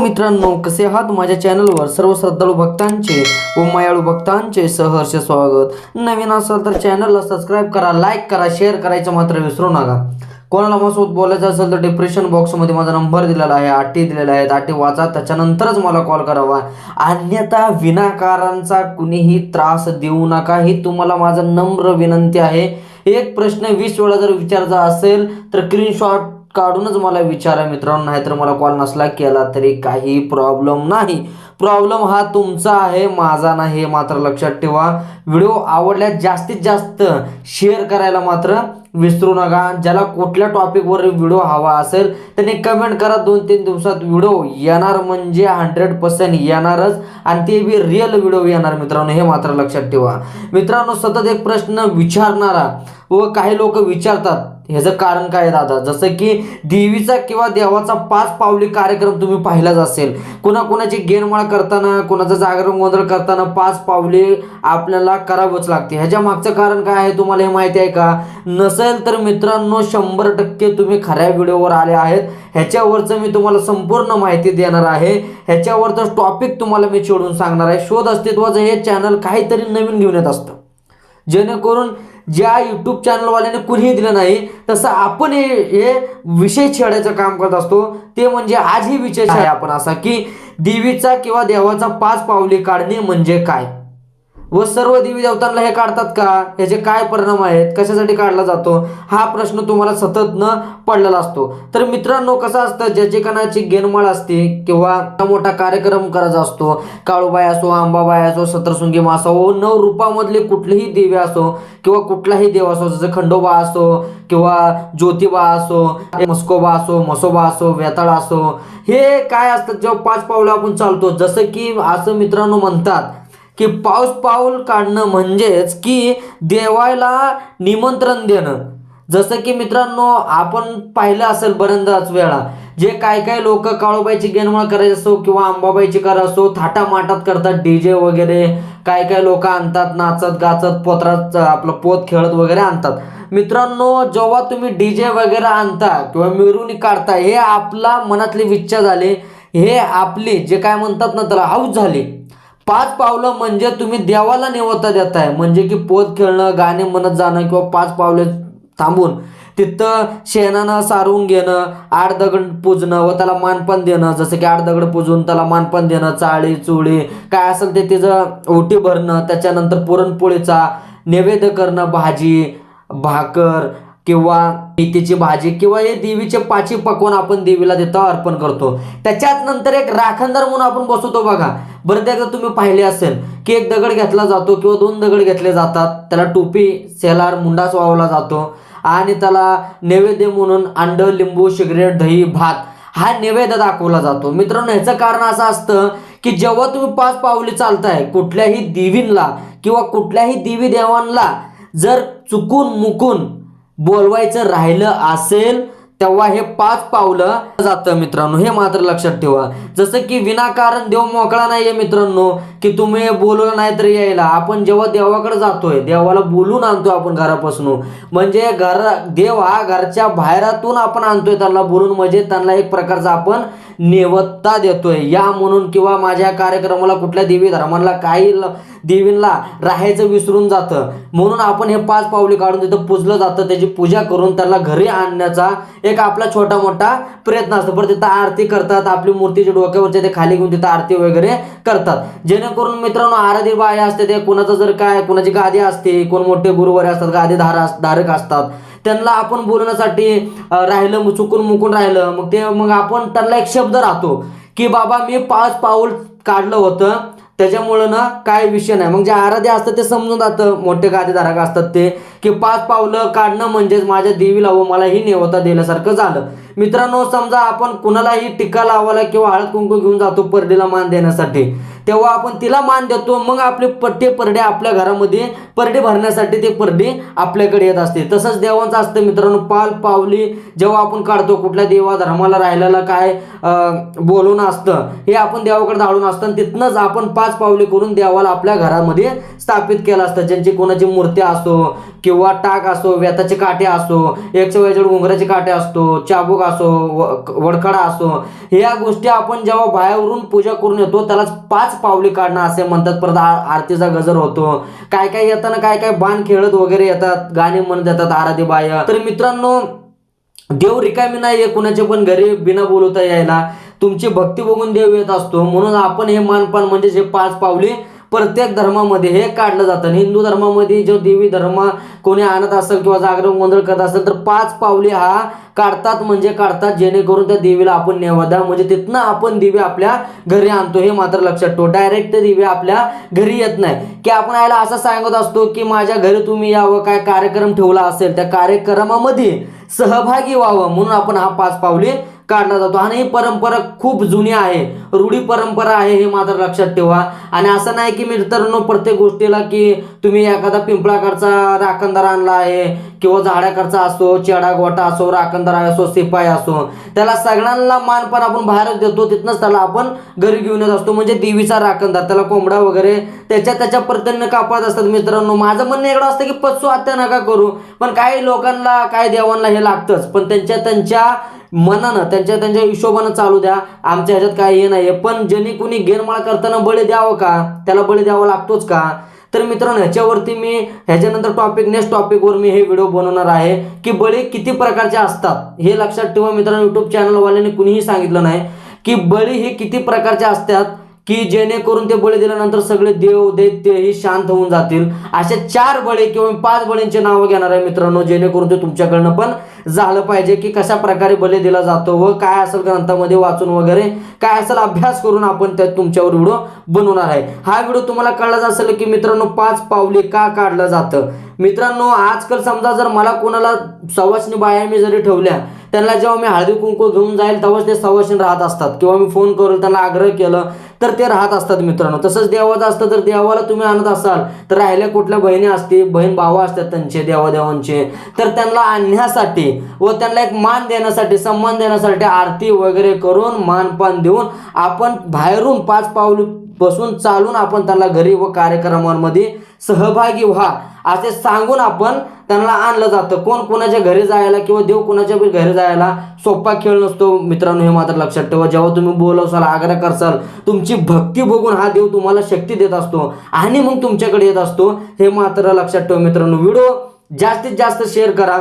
मित्रांनो कसे आहात? माझ्या चॅनलवर सर्व श्रद्धाळू भक्तांचे व मायाळू भक्तांचे सहर्ष स्वागत. नवीन असाल तर चॅनलला सबस्क्राईब करा लाईक करा शेअर करायचं मात्र विसरू नका. कोणाला मसोबत बोलायचं असेल तर डिप्रेशन बॉक्समध्ये माझा नंबर दिलेला आहे आठी दिलेला आहे आटी वाचा त्याच्यानंतरच मला कॉल करावा. अन्यथा विनाकारांचा कुणीही त्रास देऊ नका. ही तुम्हाला माझा नम्र विनंती आहे. एक प्रश्न वीस वेळा जर विचारायचा असेल तर स्क्रीनशॉट काढूनच मला विचारा मित्रांनो नाहीतर मला कॉल नसला केला तरी काही प्रॉब्लेम नाही. प्रॉब्लेम हा तुमचा आहे माझा नाही हे मात्र लक्षात ठेवा. व्हिडिओ आवडल्यास जास्तीत जास्त शेअर करायला मात्र विसरू नका. ज्याला कुठल्या टॉपिकवर व्हिडिओ हवा असेल त्यांनी कमेंट करा. दोन तीन दिवसात व्हिडिओ येणार म्हणजे हंड्रेड पर्सेंट येणारच आणि ते बी रिअल व्हिडिओ येणार मित्रांनो हे मात्र लक्षात ठेवा. मित्रांनो सतत एक प्रश्न विचारणारा व काही लोक विचारतात ह्याचं कारण काय आहे दादा? जसं की देवीचा किंवा देवाचा पाच पावली कार्यक्रम तुम्ही पाहिलाच असेल. कुणा कुणाची गेनमाळ करताना कुणाचं जागरण गोंधळ करताना पाच पावले आपल्याला करावंच लागते. ह्याच्या मागचं कारण काय आहे? तुम्हाला हे माहिती आहे का? नस नसेल तर मित्रांनो शंभर टक्के तुम्ही खऱ्या व्हिडिओवर आले आहेत. ह्याच्यावरचं मी तुम्हाला संपूर्ण माहिती देणार आहे. ह्याच्यावरचं टॉपिक तुम्हाला मी शोधून सांगणार आहे. शोध अस्तित्वाचं हे चॅनल काहीतरी नवीन घेऊन येत असतं. जेणेकरून ज्या यूट्यूब चॅनलवाल्याने कुणीही दिलं नाही तसं आपण हे हे विषय छेडायचं काम करत असतो. ते म्हणजे आजही विषय आहे आपण असा की देवीचा किंवा देवाचा पाच पावले काढणे म्हणजे काय? व सर्व देवी देवतांना हे काढतात का? याचे काय परिणाम आहेत? कशासाठी काढला जातो? हा प्रश्न तुम्हाला सतत न पडलेला असतो. तर मित्रांनो कसं असतं? ज्याची कणाची गेनमाळ असते किंवा मोठा कार्यक्रम करायचा असतो काळूबाई असो आंबाबाई असो सत्रसुंगी असो व नऊ रूपामधले कुठलेही देवी असो किंवा कुठलाही देव असो जसं खंडोबा असो किंवा ज्योतिबा असो मस्कोबा असो मसोबा असो वेताळ असो हे काय असतात? जेव्हा पाच पावलं आपण चालतो. जसं की असं मित्रांनो म्हणतात की पाऊस पाऊल काढणं म्हणजेच की देवायला निमंत्रण देणं. जसं की मित्रांनो आपण पाहिलं असेल बऱ्याच वेळा जे काय काय लोक काळोबाईची गेनमाळ करायची असो किंवा अंबाबाईची करा असो थाटामाटात करतात डीजे वगैरे काय काय लोक आणतात नाचत गाचत पोत्रात आपलं पोत खेळत वगैरे आणतात. मित्रांनो जेव्हा तुम्ही डीजे वगैरे आणता किंवा मिरवणी काढता हे आपला मनातली विच्छा झाली हे आपली जे काय म्हणतात ना त्याला हाऊस झाली. पाच पावलं म्हणजे तुम्ही देवाला नेवता देताय. म्हणजे की पोत खेळणं गाणे म्हणत जाणं किंवा पाच पावले थांबून तिथं शेणानं सारून घेणं आठ दगड पूजणं व त्याला मानपण देणं. जसं की आठ दगड पूजून त्याला मानपण देणं चाळी चुळी काय असेल ते तिचं ओटी भरणं त्याच्यानंतर पुरणपोळीचा नैवेद्य करणं भाजी भाकर किंवा मेथीची भाजी किंवा हे देवीचे पाची पकवान आपण देवीला देतो अर्पण करतो. त्याच्यात नंतर एक राखणदार म्हणून आपण बसवतो बघा. बरं एकदा तुम्ही पाहिले असेल की एक दगड घेतला जातो किंवा दोन दगड घेतले जातात. त्याला टोपी सेलार मुंडास वावला जातो आणि त्याला नैवेद्य म्हणून अंड लिंबू सिगरेट दही भात हा नैवेद्य दाखवला जातो. मित्रांनो ह्याचं कारण असं असतं की जेव्हा तुम्ही पाच पावली चालताय कुठल्याही देवींना किंवा कुठल्याही देवी देवांना जर चुकून मुकून बोलवायचं राहिलं असेल तेव्हा हे पाच पावलं जातं मित्रांनो. हे मात्र लक्षात ठेवा. जसं की विनाकारण देव मोकळा नाहीये मित्रांनो की तुम्ही बोलवलं नाही तर यायला. आपण जेव्हा देवाकडे जातोय देवाला बोलून आणतोय आपण घरापासून. म्हणजे घर देव हा घरच्या बाहेरातून आपण आणतोय त्यांना बोलून. म्हणजे त्यांना एक प्रकारचा आपण नेवत्ता देतोय. या म्हणून किंवा माझ्या कार्यक्रमाला कुठल्या देवी धर्माला काही देवींना राहायचं विसरून जातं. म्हणून आपण हे पाच पावले काढून तिथं पुजलं जातं. त्याची पूजा करून त्याला घरी आणण्याचा एक आपला छोटा मोठा प्रयत्न असतो. पण तिथं आरती करतात आपली मूर्तीच्या डोक्यावरच्या ते खाली घेऊन तिथं आरती वगैरे करतात. जेणेकरून मित्रांनो आराधी बाया असते ते कुणाचं जर काय कुणाची गादी असते कोण मोठे गुरुवारी असतात गादी धारा धारक असतात. त्यांना आपण बोलण्यासाठी राहिलं चुकून मुकून राहिलं मग ते मग आपण त्यांना एक शब्द राहतो की बाबा मी पाच पाऊल काढलं होतं त्याच्यामुळं ना काय विषय नाही. मग जे आराधे असतात ते समजून जातं मोठे गादेधारक असतात ते की पाच पावलं काढणं म्हणजेच माझ्या देवीला व मला ही नेवता दिल्यासारखं झालं. मित्रांनो समजा आपण कुणालाही टीका लावायला किंवा हळद कुंकू घेऊन जातो परडीला मान देण्यासाठी तेव्हा आपण तिला मान देतो मग आपले पट्टे परडे आपल्या घरामध्ये परडे भरण्यासाठी ते परडे आपल्याकडे येत असते. तसंच देवांचं असतं मित्रांनो पाल पावली जेव्हा आपण काढतो कुठल्या देवा धर्माला राहिलेला काय बोलून बोलवणं असतं हे आपण देवाकडे धाडून असतं आणि तिथनंच आपण पाच पावले करून देवाला आपल्या घरामध्ये स्थापित केलं असतं. ज्यांची कोणाची मूर्ती असो किंवा टाक असो व्यताचे काटे असो एकशे वेळेच्या उंगराचे काटे असतो चाबूक असो व- वडखडा असो ह्या गोष्टी आपण जेव्हा बाहेरून पूजा करून येतो त्यालाच पाच पावले काढणं असे म्हणतात. परत आरतीचा गजर होतो. काय काय येताना काय काय बाण खेळत वगैरे येतात. गाणे म्हणत येतात आराधी बाय. तर मित्रांनो देव रिकामी नाही आहे कुणाच्या पण घरी बिना बोलवता यायला. तुमची भक्ती बघून देव येत असतो. म्हणून आपण हे मानपान म्हणजे जे पाच पावली प्रत्येक धर्मामध्ये हे काढलं जातं. हिंदू धर्मामध्ये जो देवी धर्म कोणी आणत असेल किंवा जागरण गोंधळ करत असेल तर पाच पावले हा काढतात म्हणजे काढतात. जेणेकरून त्या देवीला आपण नेवादा म्हणजे तिथनं आपण दिवे आपल्या घरी आणतो. हे मात्र लक्षात ठेव. डायरेक्ट ते दिवे आपल्या घरी येत नाही. की आपण याला असं सांगत असतो की माझ्या घरी तुम्ही यावं काय कार्यक्रम ठेवला असेल त्या कार्यक्रमामध्ये सहभागी व्हावं. म्हणून आपण हा पाच पावले काढला जातो आणि ही परंपरा खूप जुनी आहे. रूढी परंपरा आहे हे मात्र लक्षात ठेवा. आणि असं नाही की मित्रांनो प्रत्येक गोष्टीला की तुम्ही एखादा पिंपळाकडचा राखणदार आणला आहे किंवा झाडाकडचा असो चेडा गोटा असो राखणदार असो शिपाई असो त्याला सगळ्यांना मान पण आपण बाहेरच देतो तिथनंच त्याला आपण घरी घेऊन येत असतो. म्हणजे देवीचा राखणदार त्याला कोंबडा वगैरे त्याच्या त्याच्या पद्धतीने कापत असतात मित्रांनो. माझं म्हणणं एवढं असतं की पशु हत्या नका करू. पण काही लोकांना काही देवांना हे लागतंच. पण त्यांच्या त्यांच्या मनानं त्यांच्या त्यांच्या हिशोबानं चालू द्या. आमच्या ह्याच्यात काय हे नाही पण ज्यांनी कुणी गेरमाळ करताना बळी द्यावं का? त्याला बळी द्यावा लागतोच का? तर मित्रांनो ह्याच्यावरती मी ह्याच्यानंतर टॉपिक नेक्स्ट टॉपिकवर मी हे व्हिडिओ बनवणार आहे की बळी किती प्रकारचे असतात. हे लक्षात ठेवा मित्रांनो युट्यूब चॅनलवाल्याने कुणीही सांगितलं नाही की बळी हे किती प्रकारचे असतात. की जेणेकरून ते बळी दिल्यानंतर सगळे देव दैत्य ही शांत होऊन जातील. असे चार बळी किंवा पाच बळींचे नावं घेणार आहे मित्रांनो जेणेकरून ते तुमच्याकडनं पण झालं पाहिजे की कशा प्रकारे बळी दिला जातो व काय असेल ग्रंथामध्ये वाचून वगैरे काय असेल अभ्यास करून आपण त्यात तुमच्यावर व्हिडिओ बनवणार आहे. हा व्हिडिओ तुम्हाला कळलाच असेल की मित्रांनो पाच पावले का काढलं जातं? मित्रांनो आजकाल समजा जर मला कोणाला सवासनी बाया मी जरी ठेवल्या त्यांना जेव्हा मी हळदी कुंकू घेऊन जाईल तेव्हाच ते सवासनी राहत असतात. किंवा मी फोन करून त्यांना आग्रह केलं तर ते राहत असतात मित्रांनो. तसंच देवाचं असतं तर देवाला तुम्ही आणत असाल तर राहिल्या कुठल्या बहिणी असतील बहीण भावा असतात त्यांचे देवादेवांचे तर त्यांना आणण्यासाठी व त्यांना एक मान देण्यासाठी सन्मान देण्यासाठी आरती वगैरे करून मानपान देऊन आपण बाहेरून पाच पाऊल बसून चालून आपण त्यांना घरी व कार्यक्रमांमध्ये सहभागी व्हा. असे सांगून आपण त्यांना आणलं जातं. कोण कोणाच्या घरी जायला किंवा देव कोणाच्या घरी जायला सोपा खेळ नसतो. मित्रांनो हे मात्र लक्षात ठेवा. जेव्हा तुम्ही बोलवसाल आग्रह करसाल तुमची भक्ती बघून हा देव तुम्हाला शक्ती देत असतो आणि मग तुमच्याकडे येत असतो हे मात्र लक्षात ठेवा मित्रांनो. व्हिडिओ जास्तीत जास्त शेअर करा.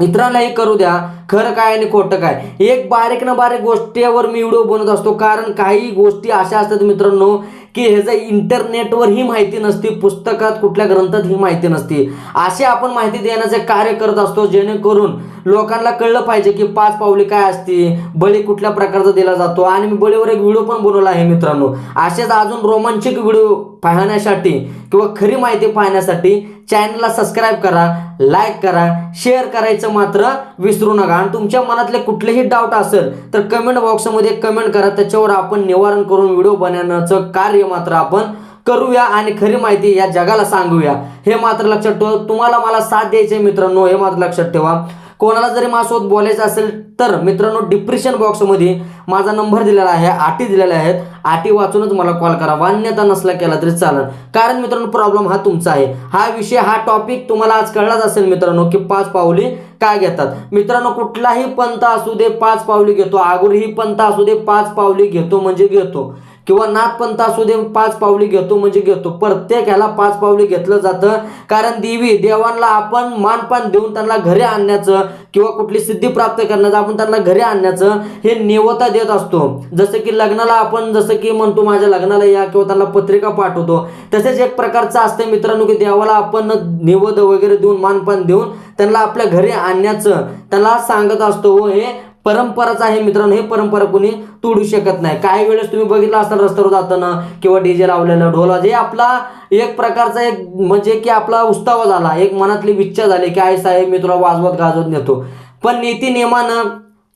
मित्रांनाही करू द्या. खरं काय आणि खोटं काय? एक बारीक ना बारीक गोष्टीवर मी व्हिडिओ बनवत असतो. कारण काही गोष्टी अशा असतात मित्रांनो की ह्याचं इंटरनेटवर ही माहिती नसते पुस्तकात कुठल्या ग्रंथात ही माहिती नसते. अशी आपण माहिती देण्याचे कार्य करत असतो जेणेकरून लोकांना कळलं पाहिजे की पाच पावली काय असते बळी कुठल्या प्रकारचा दिला जातो. आणि मी बळीवर एक व्हिडिओ पण बनवला आहे मित्रांनो. असेच अजून रोमांचक व्हिडिओ पाहण्यासाठी किंवा खरी माहिती पाहण्यासाठी चॅनलला सबस्क्राईब करा लाईक करा शेअर करायचं मात्र विसरू नका. आणि तुमच्या मनातले कुठलेही डाऊट असेल तर कमेंट बॉक्समध्ये कमेंट करा. त्याच्यावर आपण निवारण करून व्हिडिओ बनवण्याचं कार्य मात्र आपण करूया आणि खरी माहिती या जगाला सांगूया. हे मात्र लक्षात ठेवा. तुम्हाला मला साथ द्यायचे मित्रांनो हे मात्र लक्षात ठेवा. कोणाला जरी माझ्यासोबत बोलायचं असेल तर मित्रांनो डिप्रेशन बॉक्समध्ये माझा नंबर दिलेला आहे आटी दिलेल्या आहेत. आटी वाचूनच मला कॉल करा. मान्यता नसला केला तरी चालेल. कारण मित्रांनो प्रॉब्लेम हा तुमचा आहे. हा विषय हा टॉपिक तुम्हाला आज कळलाच असेल मित्रांनो की पाच पावली काय घेतात. मित्रांनो कुठलाही पंथ असू दे पाच पावली घेतो. आगुरही पंथ असू दे पाच पावली घेतो म्हणजे घेतो. किंवा नाथपंथ असू दे पाच पावली घेतो म्हणजे घेतो. प्रत्येक ह्याला पाच पावली घेतलं जातं. कारण देवी देवांना आपण मानपान देऊन त्यांना घरी आणण्याचं किंवा कुठली सिद्धी प्राप्त करण्याचं आपण त्यांना घरी आणण्याचं हे नेवता देत असतो. जसं की लग्नाला आपण जसं की म्हणतो माझ्या लग्नाला या किंवा त्यांना पत्रिका पाठवतो. तसेच एक प्रकारचं असतं मित्रांनो की देवाला आपण निवद वगैरे देऊन मानपान देऊन त्यांना आपल्या घरी आणण्याचं त्यांना सांगत असतो. व हे परंपराच आहे मित्रांनो हे परंपरा कोणी तोडू शकत नाही. काही वेळेस तुम्ही बघितलं असाल रस्त्यावर जाताना किंवा डीजे लावलेलं ढोला जे आपला एक प्रकारचा एक म्हणजे की आपला उत्साह झाला एक मनातली इच्छा झाली की आई साहेब मी तुला वाजवत गाजवत नेतो. पण नीती नियमानं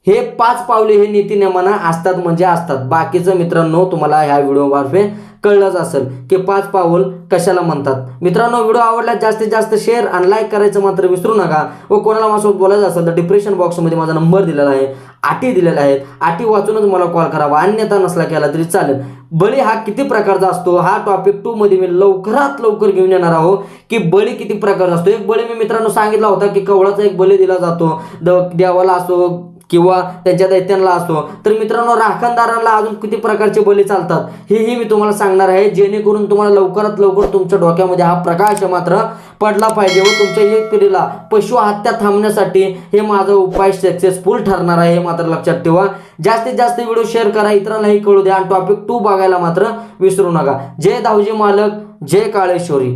हे पाच पावले हे नीतीनियमानं असतात म्हणजे असतात. बाकीचं मित्रांनो तुम्हाला ह्या व्हिडिओमार्फे कळलंच असेल की पाच पाऊल कशाला म्हणतात. मित्रांनो व्हिडिओ आवडला जास्तीत जास्त शेअर आणि लाईक करायचं मात्र विसरू नका व कोणाला माझ्यासोबत बोलायचं असेल तर डिप्रेशन बॉक्समध्ये माझा नंबर दिलेला आहे. अटी दिलेल्या आहेत अटी वाचूनच मला कॉल करावा अन्यथा नसला केला तरी चालेल. बळी हा किती प्रकारचा असतो? हा टॉपिक टू मध्ये मी लवकरात लवकर घेऊन येणार आहोत की बळी किती प्रकारचा असतो? एक बळी मी मित्रांनो सांगितला होता की कवळाचा एक बळी दिला जातो. द देवाला असो किंवा त्यांच्या दैत्यांना असतो तर मित्रांनो राखणदारांना अजून किती प्रकारचे बळी चालतात हेही मी तुम्हाला सांगणार आहे. जेणेकरून तुम्हाला लवकरात लवकर तुमच्या डोक्यामध्ये हा प्रकाश मात्र पडला पाहिजे व तुमच्या एक पिढीला पशु हत्या थांबण्यासाठी हे माझा उपाय सक्सेसफुल ठरणार आहे हे मात्र लक्षात ठेवा. जास्तीत जास्त व्हिडिओ शेअर करा इतरांनाही कळू द्या. आणि टॉपिक टू बघायला मात्र विसरू नका. जय धावजी मालक जय काळेश्वरी.